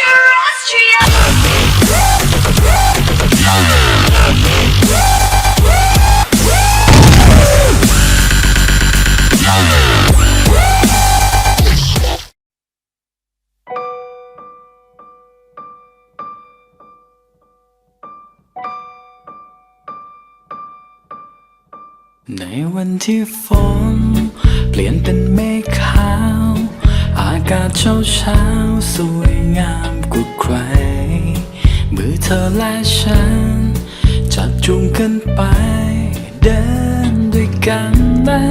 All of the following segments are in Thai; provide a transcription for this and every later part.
Culture Austria. ในวันที่ฝนเปลี่ยนเป็นเมฆขากาศเช้าเช้าสวยงามกว่าใคร มือเธอและฉัน จับจูงกันไป เดินด้วยกันนะ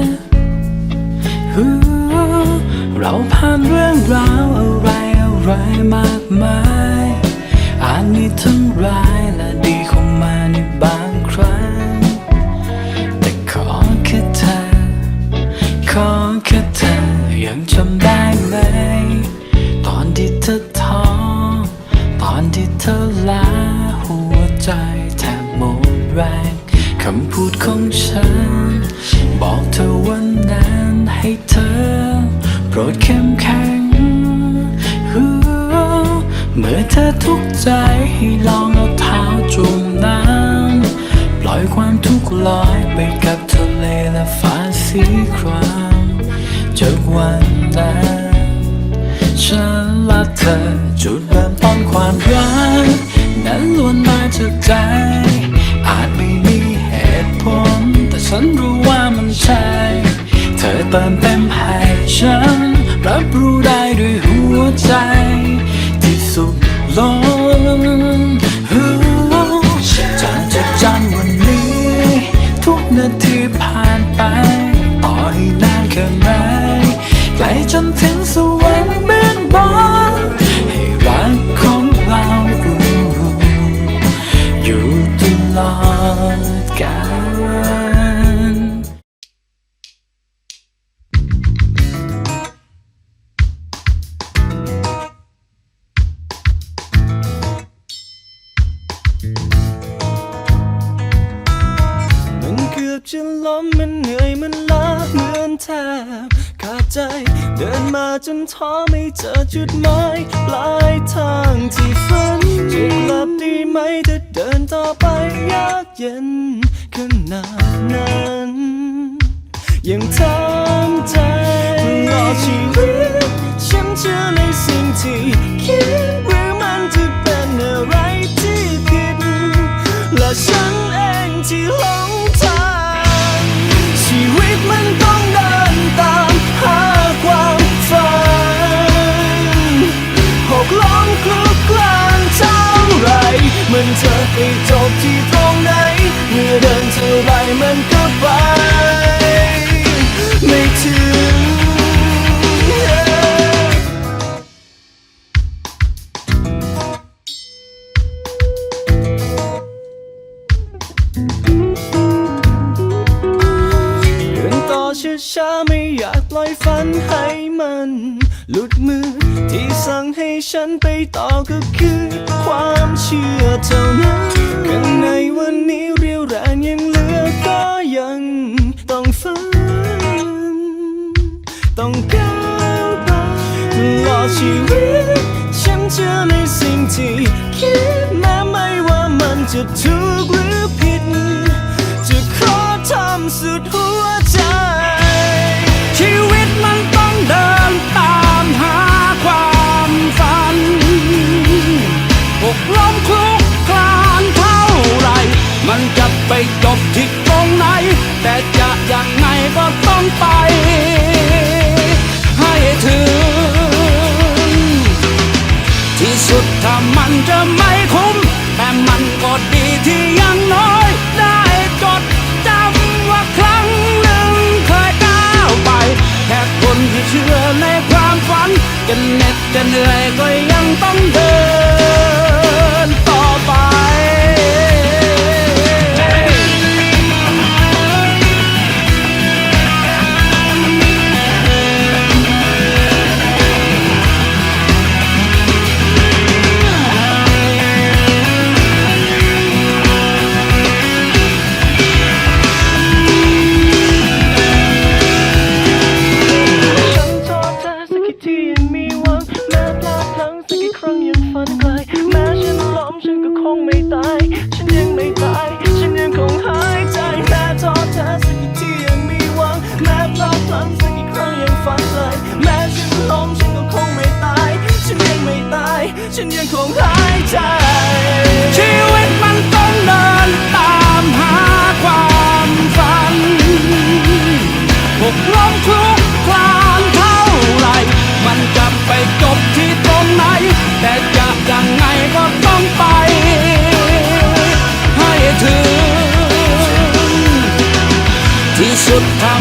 เราผ่านเรื่องราวอะไรอะไรมากมาย อาจมีทั้งร้าย ลาหัวใจแทบหมดแรง คำพูดของฉัน บอกเธอวันนั้นให้เธอ โปรดเข้มแข็ง เมื่อเธอทุกข์ใจให้ลองเอาเท้าจุ่มน้ำ ปล่อยความทุกข์ลอยไปกับทะเลและฟ้าสีครามจากวันนั้น ฉันและเธอ จุดเริ่มต้นความรัก นั้นล้วนมาจากใจ อาจไม่มีเหตุผล แต่ฉันรู้ว่ามันใช่ เธอเติมเต็มให้ฉัน รับรู้ได้ด้วยหัวใจ ที่สุขล้นจากจดจำวันนี้ ทุกนาทีผ่านไป ต่อให้นานแค่ไหนไกลจนถึง ลอดกาลมันเกือบจะล้มมันเหนื่อยมันล้าเหมือนแทบขาดใจ เดินมาจนท้อไม่เจอจุดหมายปลายทางที่ฝัน ไหมถ้าเดินต่อไปยากเย็นขนาดนั้นยังทำใจรอชีวิตฉันเชื่อในสิ่งที่คิด ไรมันก็ไป ไม่ถึง เดินต่อช้าๆไม่อยากปล่อยฝันให้มัน หลุดมือที่สั่งให้ฉันไปต่อก็คือความเชื่อ ชีวิต ฉันเชื่อในสิ่งที่คิดแม้ไม่ว่ามันจะถูกหรือผิด จะขอทำสุดหัว ฝันจะเหน็ดจะเหนื่อีครั้งยังฝันไกลแม้ฉันล้มฉันก็คงไม่ตาย ฉันยังไม่ตาย ฉันยังคงหายใจแม้ท้อแท้สักกี่ที่ยังมีหวังแม้พลาดพลั้งสักกี่ครั้งยังฝันไกลแม้ฉันล้มฉันก็คงไม่ตาย ฉันยังไม่ตาย ฉันยังคงหายใจ how